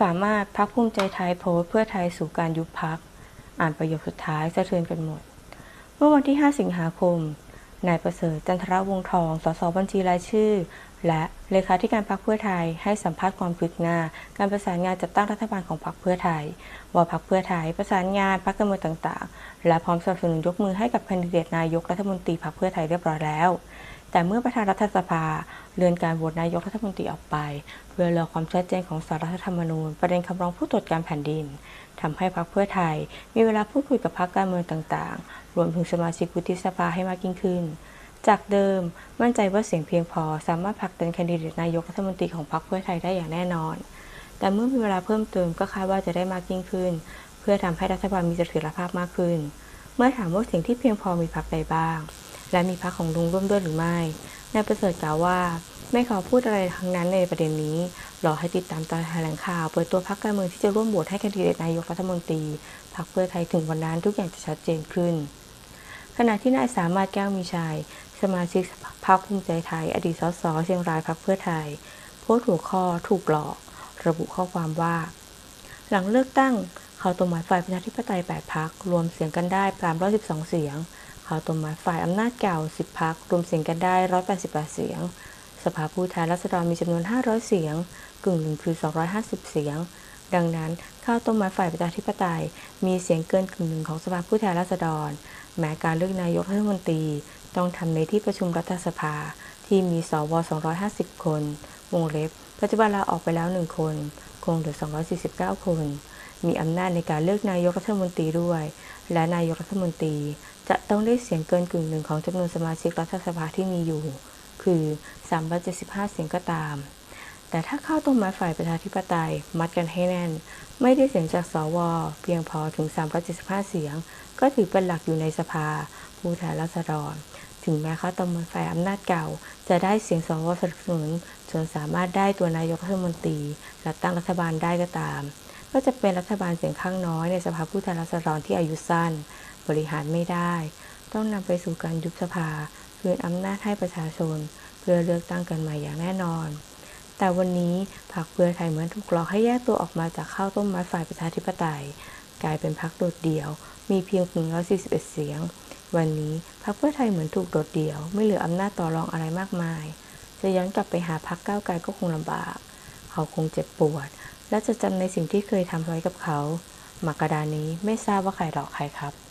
สามารถพักภูมิใจไทยโพสเพื่อไทยสู่การยุบพัก อ่านประโยคสุดท้ายสะเทือนกันหมด เมื่อวันที่ 5 สิงหาคม นายประเสริฐจันทรวงศ์ทอง สสบัญชีรายชื่อ และเลขาธิการพรรคเพื่อไทยให้สัมภาษณ์ความคืบหน้า การประสานงานจัดตั้งรัฐบาลของพรรคเพื่อไทย ว่าพรรคเพื่อไทยประสานงานพรรคการเมืองต่าง ๆ และพร้อมสนับสนุนยกมือให้กับแคนดิเดตนายกรัฐมนตรีพรรคเพื่อไทยเรียบร้อยแล้ว แต่เมื่อประธานรัฐสภาเลื่อนการโหวตนายกรัฐมนตรีออกไป เพื่อรอความชัดเจนของสารรัฐธรรมนูญ ประเด็นคำร้องผู้ตรวจการแผ่นดินทำให้พรรคเพื่อไทย มีเวลาพูดคุยกับพรรคการเมืองต่างๆ รวมถึงสมาชิกวุฒิสภาให้มากยิ่งขึ้น จากเดิมมั่นใจว่าเสียงเพียงพอสามารถผลักดันแคนดิเดตนายกรัฐมนตรีของพรรคเพื่อไทยได้อย่างแน่นอน แต่เมื่อมีเวลาเพิ่มเติมก็คาดว่าจะได้มากยิ่งขึ้น เพื่อทำให้รัฐบาลมีเสถียรภาพมากขึ้น เมื่อถามว่าเสียงที่เพียงพอมีพรรคใดบ้าง และมีพรรคของลุงร่วมด้วยหรือไม่ นายประเสริฐกล่าวว่า ไม่ขอพูดอะไรทั้งนั้นในประเด็นนี้รอให้ติดตามตอนแถลงข่าว เปิดตัวพรรคการเมืองที่จะร่วมโหวตให้แคนดิเดตนายกรัฐมนตรีพรรคเพื่อไทยถึงวันนั้นทุกอย่างจะชัดเจนขึ้น ขณะที่นายสามารถแก้วมีชัย สมาชิกพรรคภูมิใจไทย อดีตสสเชียงรายพรรคเพื่อไทย โพสต์หัวข้อถูกหลอก ระบุข้อความว่า หลังเลือกตั้งเขาตรงหมายฝ่ายประชาธิปไตย 8พักรวมเสียงกันได้ 312 เสียง เขาตรงหมายฝ่ายอำนาจเก่า 10พักรวมเสียงกันได้ 188 เสียง สภาผู้แทนราษฎรมีจำนวน 500 เสียง กึ่งหนึ่งคือ 250 เสียง ดังนั้นข้าวต้มมัดฝ่ายประชาธิปไตย มีเสียงเกินกึ่งหนึ่งของสภาผู้แทนราษฎร แม้การเลือกนายกรัฐมนตรี ต้องทำในที่ประชุมรัฐสภาที่มีสว 250 คน วงเล็บ ปัจจุบันลาออกไปแล้วหนึ่งคน คงเหลือ 249 คน มีอำนาจในการเลือกนายกรัฐมนตรีด้วย และนายกรัฐมนตรี จะต้องได้เสียงเกินกึ่งหนึ่งของจำนวนสมาชิกรัฐสภาที่มีอยู่ คือ 375 เสียงก็ตาม แต่ถ้าเข้าตรงมาฝ่ายประชาธิปไตยมัดกันให้แน่น ไม่ได้เสียงจากสว เพียงพอถึง 375 เสียง ก็ถือเป็นหลักอยู่ในสภา ผู้แทนราษฎร ถึงแม้เขาตรงมาฝ่ายอำนาจเก่า จะได้เสียงสวสนับสนุนจนสามารถได้ตัวนายกรัฐมนตรีและตั้งรัฐบาลได้ก็ตาม ก็จะเป็นรัฐบาลเสียงข้างน้อยในสภาผู้แทนราษฎรที่อายุสั้น บริหารไม่ได้ ต้องนำไปสู่การยุบสภาคืนอำนาจให้ประชาชน เพื่อเลือกตั้งกันใหม่อย่างแน่นอน แต่วันนี้พรรคเพื่อไทยเหมือนถูกหลอกให้แยกตัวออกมาจากข้าวต้มมัดฝ่ายประชาธิปไตย กลายเป็นพรรคโดดเดี่ยว มีเพียง141 เสียง วันนี้พรรคเพื่อไทยเหมือนถูกโดดเดี่ยว ไม่เหลืออำนาจต่อรองอะไรมากมาย จะย้อนกลับไปหาพรรคก้าวไกลก็คงลำบาก เขาคงเจ็บปวด และจะจำในสิ่งที่เคยทำไว้กับเขาหมากระดานนี้ไม่ทราบว่าใครหลอกใครครับ